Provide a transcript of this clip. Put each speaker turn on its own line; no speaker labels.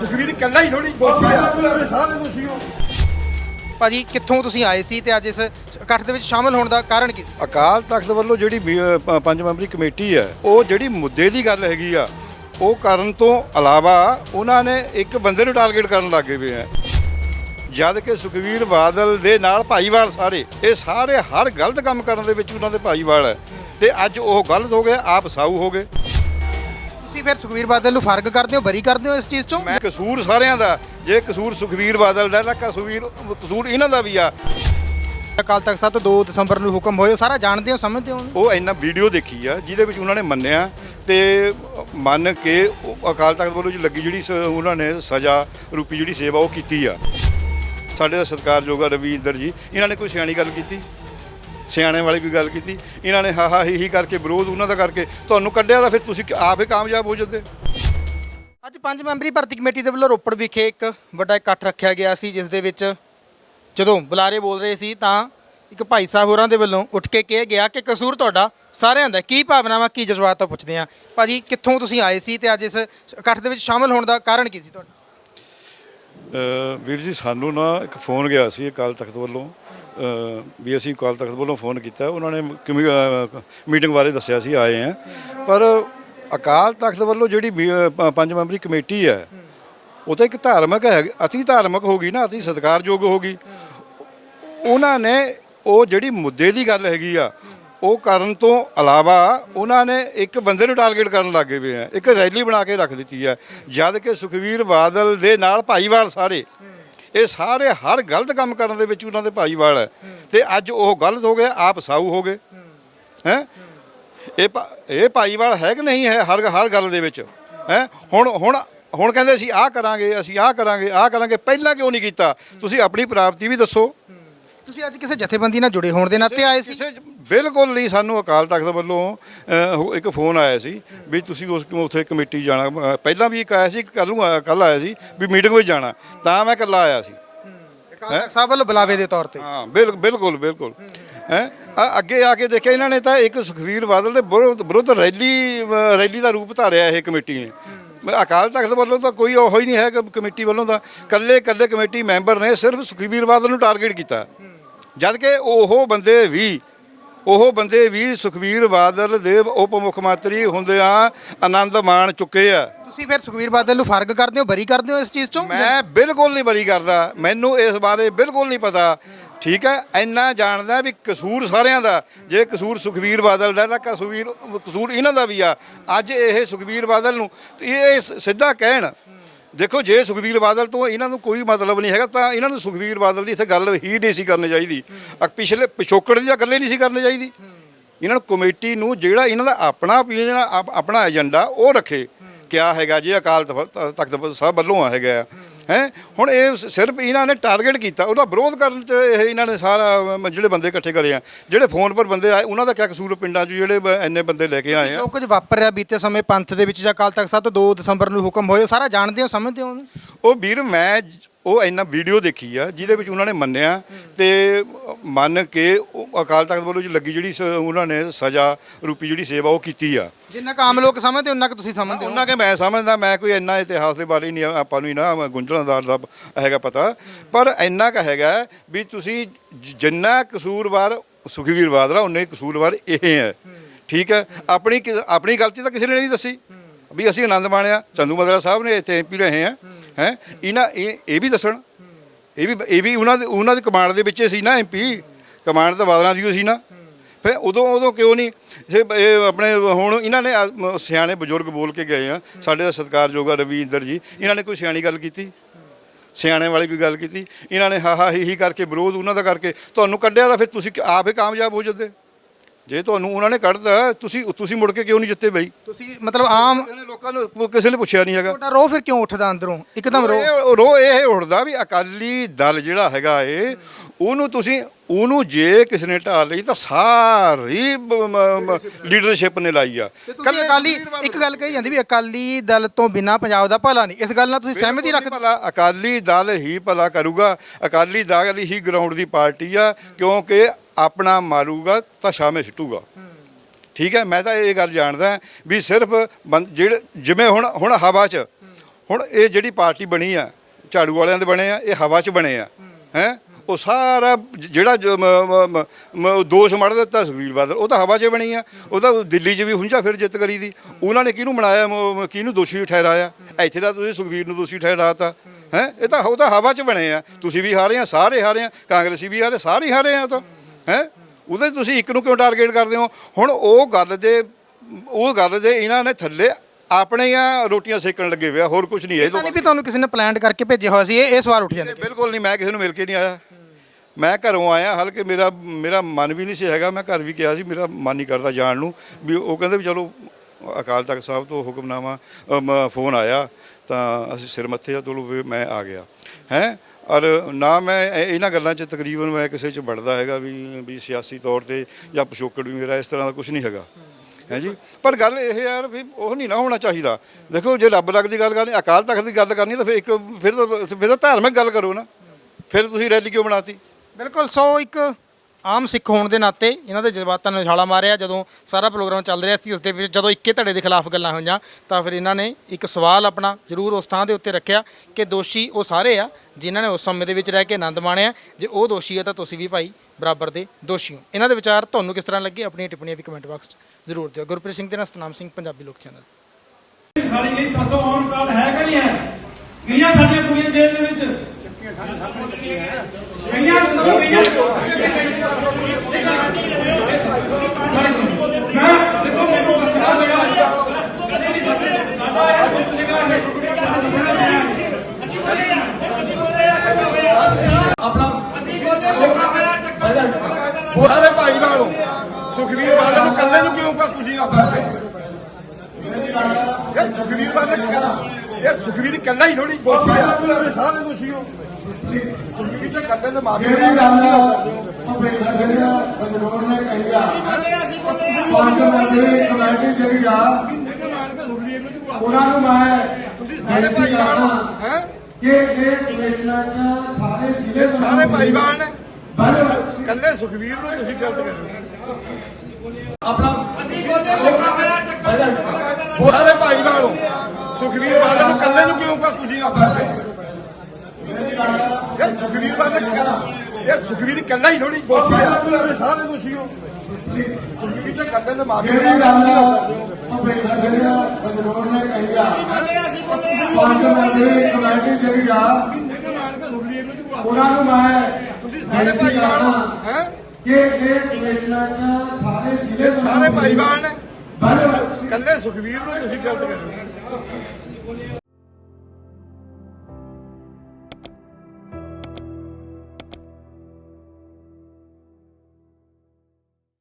ਸੁਖਵੀਰ ਇਕੱਲਾ ਹੀ ਥੋੜੀ ਦੋਸ਼ੀ ਆ। ਸਾਰੇ ਦੋਸ਼ੀ ਹੋ
ਭਾਜੀ ਕਿੱਥੋਂ ਤੁਸੀਂ ਆਏ ਸੀ ਤੇ ਅੱਜ ਇਸ ਇਕੱਠ ਦੇ ਵਿੱਚ ਸ਼ਾਮਲ ਹੋਣ ਦਾ ਕਾਰਨ ਕੀ ਸੀ?
ਅਕਾਲ ਤਖਤ ਵੱਲੋਂ ਜਿਹੜੀ ਵੀ, ਅ, ਪ- ਪੰਜ ਮੈਂਬਰੀ ਕਮੇਟੀ ਹੈ ਉਹ ਜਿਹੜੀ ਮੁੱਦੇ ਦੀ ਗੱਲ ਹੈਗੀ ਆ ਉਹ ਕਰਨ ਤੋਂ ਇਲਾਵਾ ਉਹਨਾਂ ਨੇ ਇੱਕ ਬੰਦੇ ਨੂੰ ਟਾਰਗੇਟ ਕਰਨ ਲੱਗੇ ਪਏ ਆ। ਜਦ ਕਿ ਸੁਖਵੀਰ ਬਾਦਲ ਦੇ ਨਾਲ ਭਾਈਵਾਲ ਸਾਰੇ ਇਹ ਸਾਰੇ ਹਰ ਗਲਤ ਕੰਮ ਕਰਨ ਦੇ ਵਿੱਚ ਉਹਨਾਂ ਦੇ ਭਾਈਵਾਲ ਹੈ। ਤੇ ਅੱਜ ਉਹ ਗਲਤ ਹੋ ਗਏ ਆਪ ਸਾਊ ਹੋ ਗਏ।
ਤੁਸੀਂ ਫਿਰ ਸੁਖਵੀਰ ਬਾਦਲ ਨੂੰ ਫ਼ਰਕ ਕਰਦੇ ਹੋ ਬਰੀ ਕਰਦੇ ਹੋ ਇਸ ਚੀਜ਼ ਚੋਂ?
ਮੈਂ ਕਸੂਰ ਸਾਰਿਆਂ ਦਾ ਜੇ ਕਸੂਰ ਸੁਖਵੀਰ ਬਾਦਲ ਦਾ ਤਾਂ ਕਸੂਰ ਕਸੂਰ ਇਹਨਾਂ ਦਾ ਵੀ ਆ।
ਅਕਾਲ ਤਖਤ ਸਾਹਿਬ ਤੋਂ 2 ਦਸੰਬਰ ਨੂੰ ਹੁਕਮ ਹੋਏ ਸਾਰਾ ਜਾਣਦੇ ਹੋ ਸਮਝਦੇ ਹੋ
ਉਹ ਇੰਨਾ ਵੀਡੀਓ ਦੇਖੀ ਆ ਜਿਹਦੇ ਵਿੱਚ ਉਹਨਾਂ ਨੇ ਮੰਨਿਆ ਤੇ ਮੰਨ ਕੇ ਉਹ ਅਕਾਲ ਤਖਤ ਵੱਲੋਂ ਜੀ ਲੱਗੀ ਜਿਹੜੀ ਸ- ਉਹਨਾਂ ਨੇ ਸਜ਼ਾ ਰੂਪੀ ਜਿਹੜੀ ਸੇਵਾ ਉਹ ਕੀਤੀ ਆ। ਸਾਡੇ ਦਾ ਸਤਿਕਾਰਯੋਗ ਆ ਰਵੀਂਦਰ ਜੀ ਇਹਨਾਂ ਨੇ ਕੋਈ ਸਿਆਣੀ ਗੱਲ ਕੀਤੀ? ਸਿਆਣੇ ਵਾਲੀ ਕੋਈ ਗੱਲ ਕੀਤੀ? ਇਹਨਾਂ ਨੇ ਹਾ ਹਾ ਹੀ ਹੀ ਕਰਕੇ ਵਿਰੋਧ ਉਹਨਾਂ ਦਾ ਕਰਕੇ ਤੁਹਾਨੂੰ ਕੱਢਿਆ ਤਾਂ ਫਿਰ ਤੁਸੀਂ ਆਪ ਹੀ ਕਾਮਯਾਬ ਹੋ ਜਾਂਦੇ।
ਅੱਜ ਪੰਜ ਮੈਂਬਰੀ ਭਰਤੀ ਕਮੇਟੀ ਦੇ ਵੱਲੋਂ ਰੋਪੜ ਵਿਖੇ ਇੱਕ ਵੱਡਾ ਇਕੱਠ ਰੱਖਿਆ ਗਿਆ ਸੀ ਜਿਸ ਦੇ ਵਿੱਚ ਜਦੋਂ ਬੁਲਾਰੇ ਬੋਲ ਰਹੇ ਸੀ ਤਾਂ ਇੱਕ ਭਾਈ ਸਾਹਿਬ ਹੋਰਾਂ ਦੇ ਵੱਲੋਂ ਉੱਠ ਕੇ ਕਿਹਾ ਗਿਆ ਕਿ ਕਸੂਰ ਤੁਹਾਡਾ ਸਾਰਿਆਂ ਦਾ ਕੀ ਭਾਵਨਾਵਾਂ ਕੀ ਜਜ਼ਬਾਤ ਆ ਪੁੱਛਦੇ ਆ ਭਾਜੀ ਕਿੱਥੋਂ ਤੁਸੀਂ ਆਏ ਸੀ ਤੇ ਅੱਜ ਇਸ ਇਕੱਠ ਦੇ ਵਿੱਚ ਸ਼ਾਮਲ ਹੋਣ ਦਾ ਕਾਰਨ ਕੀ ਸੀ ਤੁਹਾਡਾ?
ਵੀਰ ਜੀ ਸਾਨੂੰ ਨਾ ਇੱਕ ਫੋਨ ਗਿਆ ਸੀ ਅਕਾਲ ਤਖਤ ਵੱਲੋਂ। ਵੀ ਅਸੀਂ ਅਕਾਲ ਤਖਤ ਵੱਲੋਂ ਫੋਨ ਕੀਤਾ। ਉਹਨਾਂ ਨੇ ਕਮੀ- ਮੀਟਿੰਗ ਬਾਰੇ ਦੱਸਿਆ ਸੀ ਆਏ ਆ। ਪਰ ਅਕਾਲ ਤਖਤ ਵੱਲੋਂ ਜਿਹੜੀ ਵੀ, ਪੰਜ ਮੈਂਬਰੀ ਕਮੇਟੀ ਹੈ ਉਹ ਤਾਂ ਇੱਕ ਧਾਰਮਿਕ ਹੈ ਅਤੀ ਧਾਰਮਿਕ ਹੋ ਗਈ ਨਾ ਅਤੀ ਸਤਿਕਾਰਯੋਗ ਹੋ ਗਈ। ਉਹਨਾਂ ਨੇ ਉਹ ਜਿਹੜੀ ਮੁੱਦੇ ਦੀ ਗੱਲ ਹੈਗੀ ਆ ਉਹ ਕਰਨ ਤੋਂ ਇਲਾਵਾ ਉਹਨਾਂ ਨੇ ਇੱਕ ਬੰਦੇ ਨੂੰ ਟਾਰਗੇਟ ਕਰਨ ਲੱਗੇ ਪਏ ਆ। ਇੱਕ ਰੈਲੀ ਬਣਾ ਕੇ ਰੱਖ ਦਿੱਤੀ ਹੈ ਜਦ ਕਿ ਸੁਖਵੀਰ ਬਾਦਲ ਦੇ ਨਾਲ ਭਾਈਵਾਲ ਸਾਰੇ ਇਹ ਸਾਰੇ ਹਰ ਗਲਤ ਕੰਮ ਕਰਨ ਦੇ ਵਿੱਚ ਉਹਨਾਂ ਦੇ ਭਾਈਵਾਲ ਹੈ। ਤੇ ਅੱਜ ਉਹ ਗਲਤ ਹੋ ਗਏ ਆਪ ਸਾਊ ਹੋ ਗਏ। ਹੈ? ਇਹ ਇਹ ਭਾਈਵਾਲ ਹੈ ਕਿ ਨਹੀਂ ਹੈ ਹਰ ਹਰ ਗੱਲ ਦੇ ਵਿੱਚ? ਹੈ? ਹੁਣ ਹੁਣ ਹੁਣ ਕਹਿੰਦੇ ਅਸੀਂ ਆਹ ਕਰਾਂਗੇ ਅਸੀਂ ਆਹ ਕਰਾਂਗੇ ਆਹ ਕਰਾਂਗੇ ਪਹਿਲਾਂ ਕਿਉਂ ਨਹੀਂ ਕੀਤਾ? ਤੁਸੀਂ ਆਪਣੀ ਪ੍ਰਾਪਤੀ ਵੀ ਦੱਸੋ।
ਤੁਸੀਂ ਅੱਜ ਕਿਸੇ ਜਥੇਬੰਦੀ ਨਾਲ ਜੁੜੇ ਹੋਣ ਦੇ ਨਾਤੇ ਆਏ ਸੀ?
ਕਿਸੇ ਬਿਲਕੁਲ ਨਹੀਂ ਸਾਨੂੰ ਅਕਾਲ ਤਖਤ ਵੱਲੋਂ ਇੱਕ ਫੋਨ ਆਇਆ ਸੀ ਵੀ ਤੁਸੀਂ ਉਸ ਉੱਥੇ ਕਮੇਟੀ ਜਾਣਾ ਪਹਿਲਾਂ ਵੀ ਇੱਕ ਆਇਆ ਸੀ ਕੱਲ ਨੂੰ ਆਇਆ ਕੱਲ ਆਇਆ ਸੀ ਵੀ ਮੀਟਿੰਗ ਵਿੱਚ ਜਾਣਾ ਤਾਂ ਮੈਂ ਇਕੱਲਾ ਆਇਆ ਸੀ।
ਅਕਾਲ ਤਖਤ ਸਾਹਿਬ ਵੱਲੋਂ ਬੁਲਾਵੇ ਦੇ ਤੌਰ ਤੇ।
ਹਾਂ ਬਿਲ- ਬਿਲਕੁਲ ਬਿਲਕੁਲ। ਹੈ ਅੱਗੇ ਆ ਕੇ ਦੇਖਿਆ ਇਹਨਾਂ ਨੇ ਤਾਂ ਇੱਕ ਸੁਖਵੀਰ ਬਾਦਲ ਦੇ ਵਿਰੁੱਧ ਰੈਲੀ ਰੈਲੀ ਦਾ ਰੂਪ ਧਾਰਿਆ ਇਹ ਕਮੇਟੀ ਨੇ। ਅਕਾਲ ਤਖਤ ਵੱਲੋਂ ਤਾਂ ਕੋਈ ਉਹ ਹੀ ਨਹੀਂ ਹੈ ਕਮੇਟੀ ਵੱਲੋਂ ਤਾਂ ਕੱਲੇ ਕੱਲੇ ਕਮੇਟੀ ਮੈਂਬਰ ਨੇ ਸਿਰਫ ਸੁਖਵੀਰ ਬਾਦਲ ਨੂੰ ਟਾਰਗੇਟ ਕੀਤਾ। ਜਦ ਕਿ ਉਹ ਬੰਦੇ ਵੀ ਉਹ ਬੰਦੇ ਵੀ ਸੁਖਵੀਰ ਬਾਦਲ ਦੇ ਉਪ ਮੁੱਖ ਮੰਤਰੀ ਹੁੰਦਿਆਂ ਆਨੰਦ ਮਾਣ ਚੁੱਕੇ ਆ।
ਤੁਸੀਂ ਫਿਰ ਸੁਖਵੀਰ ਬਾਦਲ ਨੂੰ ਫ਼ਰਕ ਕਰਦੇ ਹੋ ਬਰੀ ਕਰਦੇ ਹੋ ਇਸ ਚੀਜ਼ ਚੋਂ?
ਮੈਂ ਬਿਲਕੁਲ ਨਹੀਂ ਬਰੀ ਕਰਦਾ। ਮੈਨੂੰ ਇਸ ਬਾਰੇ ਬਿਲਕੁਲ ਨਹੀਂ ਪਤਾ। ਠੀਕ ਹੈ ਇੰਨਾ ਜਾਣਦਾ ਵੀ ਕਸੂਰ ਸਾਰਿਆਂ ਦਾ। ਜੇ ਕਸੂਰ ਸੁਖਵੀਰ ਬਾਦਲ ਦਾ ਤਾਂ ਕਸੂਰ ਕਸੂਰ ਇਹਨਾਂ ਦਾ ਵੀ ਆ। ਅੱਜ ਇਹ ਸੁਖਵੀਰ ਬਾਦਲ ਨੂੰ ਇਹ ਸਿੱਧਾ ਕਹਿਣ ਦੇਖੋ ਜੇ ਸੁਖਵੀਰ ਬਾਦਲ ਤੋਂ ਇਹਨਾਂ ਨੂੰ ਕੋਈ ਮਤਲਬ ਨਹੀਂ ਹੈਗਾ ਤਾਂ ਇਹਨਾਂ ਨੂੰ ਸੁਖਵੀਰ ਬਾਦਲ ਦੀ ਇੱਥੇ ਗੱਲ ਹੀ ਨਹੀਂ ਸੀ ਕਰਨੀ ਚਾਹੀਦੀ। ਪਿਛਲੇ ਪਿਛੋਕੜ ਦੀ ਗੱਲ ਹੀ ਨਹੀਂ ਸੀ ਕਰਨੀ ਚਾਹੀਦੀ। ਇਹਨਾਂ ਨੂੰ ਕਮੇਟੀ ਨੂੰ ਜਿਹੜਾ ਇਹਨਾਂ ਦਾ ਆਪਣਾ opinion ਆ, ਆਪ- ਆਪਣਾ ਏਜੰਡਾ ਉਹ ਰੱਖੇ। ਕਿਆ ਹੈਗਾ ਜੀ? ਅਕਾਲ ਤਖਤ ਸਾਹਿਬ ਵੱਲੋਂ ਆ ਹੈਗਾ ਹੈ? ਹੁਣ ਇਹ ਸਿਰਫ ਇਹਨਾਂ ਨੇ ਟਾਰਗੇਟ ਕੀਤਾ। ਉਹਦਾ ਵਿਰੋਧ ਕਰਨ ਚ ਇਹ ਇਹਨਾਂ ਨੇ ਸਾਰਾ ਜਿਹੜੇ ਬੰਦੇ ਇਕੱਠੇ ਕਰੇ ਆ। ਜਿਹੜੇ ਫੋਨ ਪਰ ਬੰਦੇ ਆਏ ਉਹਨਾਂ ਦਾ ਕਿਆ ਕਸੂਰ ਪਿੰਡਾਂ 'ਚ ਜਿਹੜੇ ਇੰਨੇ ਬੰਦੇ ਲੈ ਕੇ ਆਏ ਆ?
ਜੋ ਕੁਝ ਵਾਪਰਿਆ ਬੀਤੇ ਸਮੇਂ ਪੰਥ ਦੇ ਵਿੱਚ ਜਾਂ ਅਕਾਲ ਤਖਤ ਸਾਹਿਬ ਤੋਂ 2 ਦਸੰਬਰ ਨੂੰ ਹੁਕਮ ਹੋਏ ਸਾਰਾ ਜਾਣਦੇ ਹੋ ਸਮਝਦੇ ਹੋ
ਉਹ ਵੀਰ ਮੈਂ ਉਹ ਇੰਨਾ ਵੀਡੀਓ ਦੇਖੀ ਆ ਜਿਹਦੇ ਵਿੱਚ ਉਹਨਾਂ ਨੇ ਮੰਨਿਆ ਤੇ ਮੰਨ ਕੇ ਉਹ ਅਕਾਲ ਤਖਤ ਵੱਲੋਂ ਜੀ ਲੱਗੀ ਜਿਹੜੀ ਸ- ਉਹਨਾਂ ਨੇ ਸਜ਼ਾ ਰੂਪੀ ਜਿਹੜੀ ਸੇਵਾ ਉਹ ਕੀਤੀ ਆ।
ਜਿੰਨਾ ਕੁ ਆਮ ਲੋਕ ਸਮਝਦੇ ਉਹਨਾਂ ਕੁ ਤੁਸੀਂ ਸਮਝਦੇ ਹੋ।
ਉਹਨਾਂ ਕੇ ਮੈਂ ਸਮਝਦਾ ਮੈਂ ਕੋਈ ਇੰਨਾ ਇਤਿਹਾਸ ਦੇ ਬਾਰੇ ਨਹੀਂ ਆਪਾਂ ਨੂੰ ਨਾ ਗੁੰਝਲਦਾਰ ਦਾ ਹੈਗਾ ਪਤਾ। ਪਰ ਇੰਨਾ ਕ ਹੈਗਾ ਵੀ ਤੁਸੀਂ ਜ- ਜਿੰਨਾ ਕਸੂਰਵਾਰ ਸੁਖਵੀਰ ਬਾਦਰਾ ਉਨੇ ਕਸੂਰਵਾਰ ਇਹ ਹੈ। ਠੀਕ ਹੈ? ਆਪਣੀ ਕਿ- ਆਪਣੀ ਗਲਤੀ ਤਾਂ ਕਿਸੇ ਨੇ ਨਹੀਂ ਦੱਸੀ। ਵੀ ਅਸੀਂ ਆਨੰਦ ਮਾਣਿਆ, ਚੰਦੂ ਮਦਰਾ ਸਾਹਿਬ ਨੇ ਇੱਥੇ ਐਮਪੀ ਰਹੇ ਆ, ਹੈ, ਇਹਨਾਂ ਇਹ ਇਹ ਵੀ ਦੱਸਣ, ਇਹ ਵੀ ਇਹ ਵੀ ਉਹਨਾਂ ਦੇ, ਉਹਨਾਂ ਦੀ ਕਮਾਂਡ ਦੇ ਵਿੱਚ ਸੀ ਨਾ ਐਮਪੀ ਕਮਾਂਡ ਤਾਂ ਬਾਦਲਾਂ ਦੀ ਓ ਸੀ ਨਾ। ਫਿਰ ਉਦੋਂ ਉਦੋਂ ਕਿਉਂ ਨਹੀਂ ਇਹ ਆਪਣੇ ਹੁਣ ਇਹਨਾਂ ਨੇ ਸਿਆਣੇ ਬਜ਼ੁਰਗ ਬੋਲ ਕੇ ਗਏ ਆ, ਸਾਡੇ ਦਾ ਸਤਿਕਾਰਯੋਗ ਆ ਰਵੀਂਦਰ ਜੀ, ਇਹਨਾਂ ਨੇ ਕੋਈ ਸਿਆਣੀ ਗੱਲ ਕੀਤੀ? ਸਿਆਣੇ ਵਾਲੀ ਕੋਈ ਗੱਲ ਕੀਤੀ? ਇਹਨਾਂ ਨੇ ਹਾ ਹਾ ਹੀ ਹੀ ਕਰਕੇ ਵਿਰੋਧ ਉਹਨਾਂ ਦਾ ਕਰਕੇ, ਤੁਹਾਨੂੰ ਕੱਢਿਆ ਤਾਂ ਫਿਰ ਤੁਸੀਂ ਆਪ ਹੀ ਕਾਮਯਾਬ ਹੋ ਜਾਂਦੇ। ਜੇ ਤੁਹਾਨੂੰ ਉਹਨਾਂ ਨੇ ਕੱਢਦਾ ਤੁਸੀਂ ਤੁਸੀਂ ਮੁੜ ਕੇ ਕਿਉਂ ਨਹੀਂ ਜਿੱਤੇ ਬਈ?
ਤੁਸੀਂ ਮਤਲਬ ਆਮ
ਕਿਸੇ ਨੇ ਲੋਕਾਂ ਨੂੰ ਕਿਸੇ ਨੇ ਪੁੱਛਿਆ ਨਹੀਂ ਹੈਗਾ।
ਤੁਹਾਡਾ ਰੋ ਫਿਰ ਕਿਉਂ ਉੱਠਦਾ ਅੰਦਰੋਂ? ਇੱਕਦਮ ਰੋ
ਇਹ- ਰੋ ਇਹ ਉੱਠਦਾ ਵੀ ਅਕਾਲੀ ਦਲ ਜਿਹੜਾ ਹੈਗਾ ਏ ਉਹਨੂੰ ਤੁਸੀਂ ਉਹਨੂੰ ਜੇ ਕਿਸੇ ਨੇ ਢਾਲ ਲਈ ਤਾਂ ਸਾਰੀ ਲੀਡਰਸ਼ਿਪ ਨੇ ਲਾਈ ਆ।
ਤੇ ਤੁਸੀਂ ਅਕਾਲੀ ਇੱਕ ਗੱਲ ਕਹੀ ਜਾਂਦੀ ਵੀ ਅਕਾਲੀ ਦਲ ਤੋਂ ਬਿਨਾ ਪੰਜਾਬ ਦਾ ਭਲਾ ਨਹੀਂ। ਇਸ ਗੱਲ ਨਾਲ ਤੁਸੀਂ ਸਹਿਮਤੀ ਰੱਖਦੇ
ਭਲਾ। ਅਕਾਲੀ ਦਲ ਹੀ ਭਲਾ ਕਰੂਗਾ। ਅਕਾਲੀ ਦਲ ਹੀ ਗਰਾਊਂਡ ਦੀ ਪਾਰਟੀ ਆ ਕਿਉਂਕਿ ਆਪਣਾ ਮਾਰੂਗਾ ਤਾਂ ਸ਼ਾਮੇ ਸਿੱਟੂਗਾ। ਠੀਕ ਹੈ? ਮੈਂ ਤਾਂ ਇਹ ਗੱਲ ਜਾਣਦਾ ਵੀ ਸਿਰਫ ਬੰਦ- ਜਿਹੜੇ, ਜਿਵੇਂ ਹੁਣ ਹੁਣ ਹਵਾ 'ਚ, ਹੁਣ ਇਹ ਜਿਹੜੀ ਪਾਰਟੀ ਬਣੀ ਆ, ਝਾੜੂ ਵਾਲਿਆਂ ਦੇ ਬਣੇ ਆ, ਇਹ ਹਵਾ 'ਚ ਬਣੇ ਆ। ਹੈ? ਉਹ ਸਾਰਾ ਜਿਹੜਾ ਦੋਸ਼ ਮੜ ਦਿੱਤਾ ਸੁਖਬੀਰ ਬਾਦਲ। ਉਹ ਤਾਂ ਹਵਾ 'ਚ ਬਣੀ ਆ। ਉਹ ਤਾਂ ਦਿੱਲੀ 'ਚ ਵੀ ਹੁੰਝਾ ਫਿਰ ਜਿੱਤ ਕਰੀ ਦੀ। ਉਹਨਾਂ ਨੇ ਕਿਹਨੂੰ ਬਣਾਇਆ ਕਿਹਨੂੰ ਦੋਸ਼ੀ ਠਹਿਰਾਇਆ? ਇੱਥੇ ਤਾਂ ਤੁਸੀਂ ਸੁਖਬੀਰ ਨੂੰ ਦੋਸ਼ੀ ਠਹਿਰਾਤਾ। ਹੈ? ਇਹ ਤਾਂ, ਉਹ ਤਾਂ ਹਵਾ 'ਚ ਬਣੇ ਆ। ਤੁਸੀਂ ਵੀ ਹਾਰੇ ਆ, ਸਾਰੇ ਹਾਰੇ ਆ। ਕਾਂਗਰਸੀ ਵੀ ਹਾਰੇ, ਸਾਰੇ ਹਾਰੇ ਆ ਤਾਂ। ਹੈ? ਉਹਦੇ ਤੁਸੀਂ ਇੱਕ ਨੂੰ ਕਿਉਂ ਟਾਰਗੇਟ ਕਰਦੇ ਹੋ? ਹੁਣ ਉਹ ਗੱਲ ਦੇ ਉਹ ਗੱਲ ਦੇ ਇਹਨਾਂ ਨੇ ਥੱਲੇ ਆਪਣੀਆਂ ਰੋਟੀਆਂ ਸੇਕਣ ਲੱਗੇ ਹੋਏ ਆ ਹੋਰ ਕੁਝ ਨਹੀਂ ਹੈ ਇਹ ਤੋਂ
ਤਾਂ ਨਹੀਂ ਵੀ ਤੁਹਾਨੂੰ ਕਿਸੇ ਨੇ ਪਲਾਨ ਕਰਕੇ ਭੇਜਿਆ ਹੋਇਆ ਸੀ ਇਹ ਇਹ ਸਵਾਲ ਉੱਠ ਜਾਂਦੇ
ਬਿਲਕੁਲ ਨਹੀਂ ਮੈਂ ਕਿਸੇ ਨੂੰ ਮਿਲ ਕੇ ਨਹੀਂ ਆਇਆ। ਮੈਂ ਘਰੋਂ ਆਇਆ ਹਲਕੇ ਮੇਰਾ ਮੇਰਾ ਮਨ ਵੀ ਨਹੀਂ ਸੀ ਹੈਗਾ ਮੈਂ ਘਰ ਵੀ ਕਿਹਾ ਸੀ ਮੇਰਾ ਮਨ ਨਹੀਂ ਕਰਦਾ ਜਾਣ ਨੂੰ ਵੀ ਉਹ ਕਹਿੰਦੇ ਵੀ ਚਲੋ ਅਕਾਲ ਤਖਤ ਸਾਹਿਬ ਤੋਂ ਹੁਕਮਨਾਮਾ ਫੋਨ ਆਇਆ ਤਾਂ ਅਸੀਂ ਸਿਰ ਮੱਥੇ ਆ ਵੀ ਮੈਂ ਆ ਗਿਆ। ਹੈ? ਔਰ ਨਾ ਮੈਂ ਇਹ- ਇਹਨਾਂ ਗੱਲਾਂ 'ਚ ਤਕਰੀਬਨ ਮੈਂ ਕਿਸੇ 'ਚ ਵੜਦਾ ਹੈਗਾ ਵੀ ਵੀ ਸਿਆਸੀ ਤੌਰ ਤੇ ਜਾਂ ਪਿਛੋਕੜ ਵੀ ਮੇਰਾ ਇਸ ਤਰ੍ਹਾਂ ਦਾ ਕੁਝ ਨਹੀਂ ਹੈਗਾ। ਹੈ ਜੀ? ਪਰ ਗੱਲ ਇਹ ਯਾਰ ਵੀ ਉਹ ਨਹੀਂ ਨਾ ਹੋਣਾ ਚਾਹੀਦਾ। ਦੇਖੋ, ਜੇ ਰੱਬ ਲੱਗ ਦੀ ਗੱਲ ਕਰਨੀ, ਅਕਾਲ ਤਖਤ ਦੀ ਗੱਲ ਕਰਨੀ, ਤਾਂ ਫਿਰ ਇੱਕ ਫਿਰ ਤਾਂ ਫਿਰ ਤਾਂ ਧਾਰਮਿਕ ਗੱਲ ਕਰੋ ਨਾ। ਫਿਰ ਤੁਸੀਂ ਰੈਲੀ ਕਿਉਂ ਬਣਾਤੀ?
ਬਿਲਕੁਲ, ਸੋ ਇੱਕ ਆਮ ਸਿੱਖ ਹੋਣ ਦੇ ਨਾਤੇ ਇਹਨਾਂ ਦੇ ਜਜ਼ਬਾਤਾਂ ਨੂੰ ਛਾਲਾ ਮਾਰਿਆ। ਜਦੋਂ ਸਾਰਾ ਪ੍ਰੋਗਰਾਮ ਚੱਲ ਰਿਹਾ ਸੀ ਉਸ ਦੇ ਵਿੱਚ ਜਦੋਂ ਇੱਕੇ ਧੜੇ ਦੇ ਖਿਲਾਫ ਗੱਲਾਂ ਹੋਈਆਂ ਤਾਂ ਫਿਰ ਇਹਨਾਂ ਨੇ ਇੱਕ ਸਵਾਲ ਆਪਣਾ ਜ਼ਰੂਰ ਉਸ ਥਾਂ ਦੇ ਉੱਤੇ ਰੱਖਿਆ ਕਿ ਦੋਸ਼ੀ ਉਹ ਸਾਰੇ ਆ ਜਿਨ੍ਹਾਂ ਨੇ ਉਸ ਸਮੇਂ ਦੇ ਵਿੱਚ ਰਹਿ ਕੇ ਆਨੰਦ ਮਾਣਿਆ। ਜੇ ਉਹ ਦੋਸ਼ੀ ਹੈ ਤਾਂ ਤੁਸੀਂ ਵੀ ਭਾਈ ਬਰਾਬਰ ਦੇ ਦੋਸ਼ੀ ਹੋ। ਇਹਨਾਂ ਦੇ ਵਿਚਾਰ ਤੁਹਾਨੂੰ ਕਿਸ ਤਰ੍ਹਾਂ ਲੱਗੇ? ਆਪਣੀਆਂ ਟਿੱਪਣੀਆਂ ਵੀ ਕਮੈਂਟ ਬਾਕਸ 'ਚ ਜ਼ਰੂਰ ਦਿਓ। ਗੁਰਪ੍ਰੀਤ ਸਿੰਘ ਤੇ ਨਾਲ ਸਤਨਾਮ ਸਿੰਘ ਪੰਜਾਬੀ ਲੋਕ ਚੈਨਲ।
ਖਾਲੀ ਗਈ ਸਾਤੋਂ ਆਉਣ ਕਾਲ ਹੈ ਕਿ ਨਹੀਂ ਹੈ? ਗਈਆਂ ਸਾਡੀਆਂ ਕੁੜੀਆਂ ਜੇਲ੍ਹ ਦੇ ਵਿੱਚ। ਗਈਆਂ ਜਦੋਂ ਗਈਆਂ ਮੈਂ ਦੇਖੋ ਮੈਨੂੰ ਦੱਸਣਾ ਜਗਾ ਕਦੇ ਨਹੀਂ ਬਦਲੇ ਸਾਡਾ ਇਹ ਦੁੱਖ ਸੀਗਾ ਇਹ ਆਪਣਾ
ਸਾਰੇ ਭਾਈ ਨਾਲੋਂ। ਸੁਖਵੀਰ ਬਾਦਲ ਨੂੰ ਕੱਲੇ ਨੂੰ ਕਿਉਂ ਤੁਸੀਂ ਆਪਾਂ ਇਹ ਸੁਖਵੀਰ ਬਾਦਲ ਇਹ ਸੁਖਵੀਰ ਕੱਲਾ ਹੀ ਥੋੜੀ ਸਾਰੇ ਦੋਸ਼ੀ ਹੋ ਸੁਖਵੀਰ ਤੇ ਕੱਲੇ ਦੇ ਮਾਫੀ
ਜਿਹੜੀ ਗੱਲ ਭੁਪਿੰਦਰ ਸਿੰਘ ਬਜਰੋੜ ਨੇ ਕਹੀ ਆ। ਪੰਜ ਮੰਤਰੀ ਕਮੇਟੀ ਜਿਹੜੀ ਆ ਉਹਨਾਂ ਨੂੰ ਮੈਂ
ਤੁਸੀਂ ਸਾਰੇ ਭਾਈ ਹੈ
ਕਿ ਇਹ ਕਮੇਟੀਆਂ ਚ ਸਾਰੇ ਜ਼ਿਲ੍ਹੇ
ਇਹ ਸਾਰੇ ਭਾਈਵਾਨ ਨੇ।
ਬਸ
ਕੱਲੇ ਸੁਖਵੀਰ ਨੂੰ ਤੁਸੀਂ ਗਲਤ ਕਰ ਰਹੇ ਹੋ।
ਆਪਣਾ
ਸਾਰੇ ਭਾਈ ਨਾਲੋਂ ਸੁਖਵੀਰ ਬਾਦਲ ਨੂੰ ਕੱਲੇ ਨੂੰ ਕਿਉਂ ਕਰ ਤੁਸੀਂ ਆਪਾਂ ਇਹ ਸੁਖਵੀਰ ਬਾਦਲ ਇਹ ਸੁਖਵੀਰ ਕੱਲਾ ਹੀ ਥੋੜੀ ਆ। ਸਾਰੇ ਦੋਸ਼ੀ ਹੋ ਸੁਖਵੀਰ ਤੇ ਕੱਲੇ ਦੇ ਮਾਫੀ
ਜਿਹੜੀ ਗੱਲ ਭੁਪਿੰਦਰ ਸਿੰਘ ਬਜਰੋੜ ਨੇ ਕਹੀ ਆ। ਪੰਜ ਮੰਤਰੀ ਕਮੇਟੀ ਜਿਹੜੀ ਆ ਉਹਨਾਂ ਨੂੰ ਮੈਂ
ਤੁਸੀਂ ਸਾਰੇ ਭਾਈ ਨਾਲ ਹੈ?
ਕਿ ਇਹ ਕਮੇਟੀਆਂ ਚ ਸਾਰੇ ਜ਼ਿਲ੍ਹੇ
ਸਾਰੇ ਨੇ ਕੱਲੇ ਸੁਖਵੀਰ ਨੂੰ ਤੁਸੀਂ ਗਲਤ ਕਰ ਰਹੇ ਹੋ।